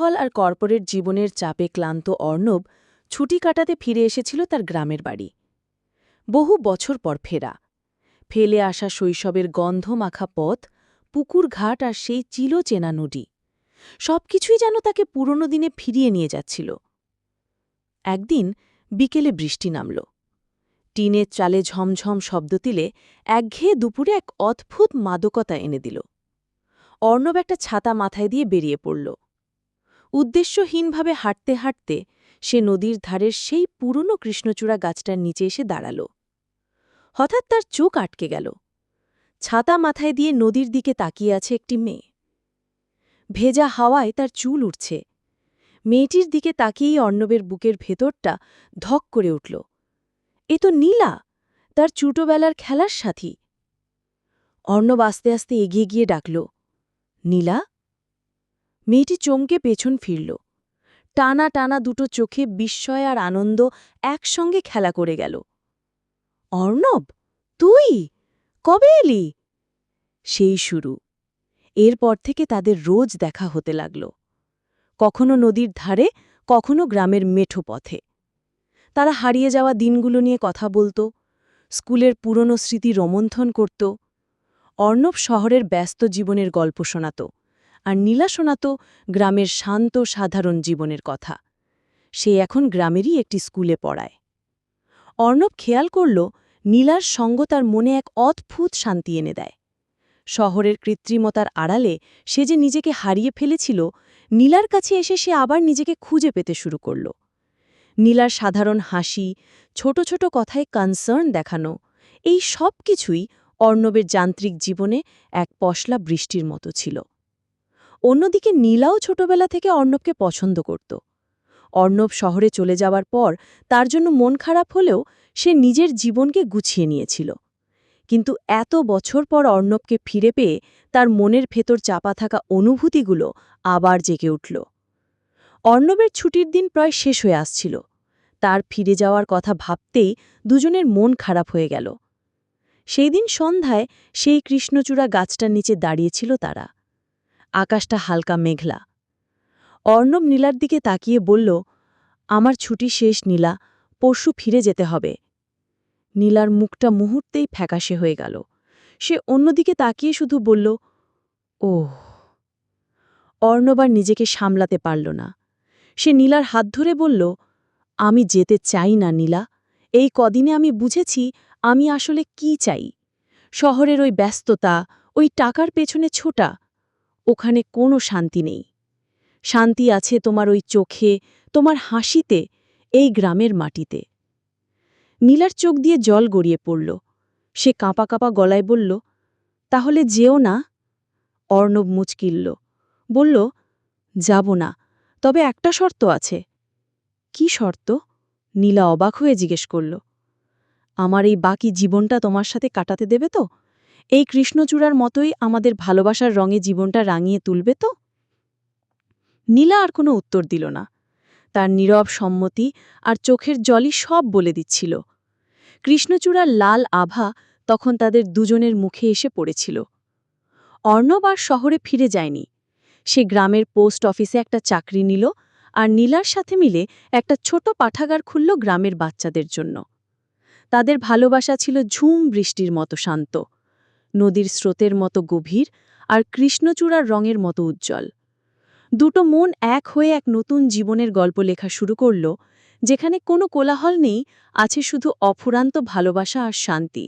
হল আর কর্পোরেট জীবনের চাপে ক্লান্ত অর্ণব ছুটি কাটাতে ফিরে এসেছিল তার গ্রামের বাড়ি। বহু বছর পর ফেরা। ফেলে আসা শৈশবের গন্ধ মাখা পথ, পুকুর ঘাট আর সেই চিলো চেনা নদী, সবকিছুই যেন তাকে পুরনো দিনে ফিরিয়ে নিয়ে যাচ্ছিল। একদিন বিকেলে বৃষ্টি নামল। টিনের চালে ঝমঝম শব্দ দিলে একঘেয়ে দুপুরে এক অদ্ভুত মাদকতা এনে দিল। অর্ণব একটা ছাতা মাথায় দিয়ে বেরিয়ে পড়ল। উদ্দেশ্যহীনভাবে হাঁটতে হাঁটতে সে নদীর ধারের সেই পুরনো কৃষ্ণচূড়া গাছটার নিচে এসে দাঁড়াল। হঠাৎ তার চোখ আটকে গেল। ছাতা মাথায় দিয়ে নদীর দিকে তাকিয়ে আছে একটি মেয়ে। ভেজা হাওয়ায় তার চুল উঠছে মেয়েটির দিকে তাকিয়েই অর্ণবের বুকের ভেতরটা ধক করে উঠল। এ তো নীলা, তার চুটোবেলার খেলার সাথী। অর্ণব আস্তে আস্তে এগিয়ে গিয়ে ডাকল, নীলা? মেয়েটি চমকে পেছন ফিরল। টানা টানা দুটো চোখে বিস্ময় আর আনন্দ একসঙ্গে খেলা করে গেল। অর্ণব, তুই? কবে এলি? সেই শুরু। এরপর থেকে তাদের রোজ দেখা হতে লাগল। কখনো নদীর ধারে, কখনো গ্রামের মেঠো পথে। তারা হারিয়ে যাওয়া দিনগুলো নিয়ে কথা বলত, স্কুলের পুরনো স্মৃতি রোমন্থন করত। অর্ণব শহরের ব্যস্ত জীবনের গল্প শোনাত। আর নীলা শোনাত গ্রামের শান্ত, সাধারণ জীবনের কথা। সে এখন গ্রামেরই একটি স্কুলে পড়ায়। অর্ণব খেয়াল করল, নীলার সঙ্গ তার মনে এক অদ্ভুত শান্তি এনে দেয়। শহরের কৃত্রিমতার আড়ালে সে যে নিজেকে হারিয়ে ফেলেছিল, নীলার কাছে এসে সে আবার নিজেকে খুঁজে পেতে শুরু করল। নীলার সাধারণ হাসি, ছোট ছোট কথায় কনসার্ন দেখানো, এই সব কিছুই অর্ণবের যান্ত্রিক জীবনে এক পশলা বৃষ্টির মতো ছিল। অন্যদিকে নীলাও ছোটবেলা থেকে অর্ণবকে পছন্দ করত। অর্ণব শহরে চলে যাওয়ার পর তার জন্য মন খারাপ হলেও সে নিজের জীবনকে গুছিয়ে নিয়েছিল। কিন্তু এত বছর পর অর্ণবকে ফিরে পেয়ে তার মনের ভেতর চাপা থাকা অনুভূতিগুলো আবার জেগে উঠল। অর্ণবের ছুটির দিন প্রায় শেষ হয়ে আসছিল। তার ফিরে যাওয়ার কথা ভাবতেই দুজনের মন খারাপ হয়ে গেল। সেই দিন সন্ধ্যায় সেই কৃষ্ণচূড়া গাছটার নিচে দাঁড়িয়েছিল তারা। আকাশটা হালকা মেঘলা। অর্ণব নীলার দিকে তাকিয়ে বলল, আমার ছুটি শেষ, নীলা। পরশু ফিরে যেতে হবে। নীলার মুখটা মুহূর্তেই ফ্যাকাশে হয়ে গেল। সে অন্যদিকে তাকিয়ে শুধু বলল, ওহ। অর্ণবার নিজেকে সামলাতে পারল না। সে নীলার হাত ধরে বলল, আমি যেতে চাই না, নীলা। এই কদিনে আমি বুঝেছি আমি আসলে কি চাই। শহরের ওই ব্যস্ততা, ওই টাকার পেছনে ছোটা ওখানে কোনো শান্তি নেই। শান্তি আছে তোমার ওই চোখে, তোমার হাসিতে, এই গ্রামের মাটিতে। নীলার চোখ দিয়ে জল গড়িয়ে পড়ল। সে কাঁপা কাঁপা গলায় বলল, তাহলে যেও না? অর্ণব মুচকিল্ল, বলল, যাব না, তবে একটা শর্ত আছে। কি শর্ত? নীলা অবাক হয়ে জিজ্ঞেস করল, আমার এই বাকি জীবনটা তোমার সাথে কাটাতে দেবে তো? এই কৃষ্ণচূড়ার মতোই আমাদের ভালোবাসার রঙে জীবনটা রাঙিয়ে তুলবে তো? নীলা আর কোনো উত্তর দিল না। তার নীরব সম্মতি আর চোখের জলই সব বলে দিচ্ছিল। কৃষ্ণচূড়ার লাল আভা তখন তাদের দুজনের মুখে এসে পড়েছিল। অর্ণব আর শহরে ফিরে যায়নি। সে গ্রামের পোস্ট অফিসে একটা চাকরি নিল আর নীলার সাথে মিলে একটা ছোট পাঠাগার খুলল গ্রামের বাচ্চাদের জন্য। তাদের ভালোবাসা ছিল ঝুম বৃষ্টির মতো শান্ত। নদীর স্রোতের মতো গভীর আর কৃষ্ণচূড়ার রঙের মতো উজ্জ্বল। দুটো মন এক হয়ে এক নতুন জীবনের গল্প লেখা শুরু করল, যেখানে কোনো কোলাহল নেই, আছে শুধু অফুরান্ত ভালোবাসা আর শান্তি।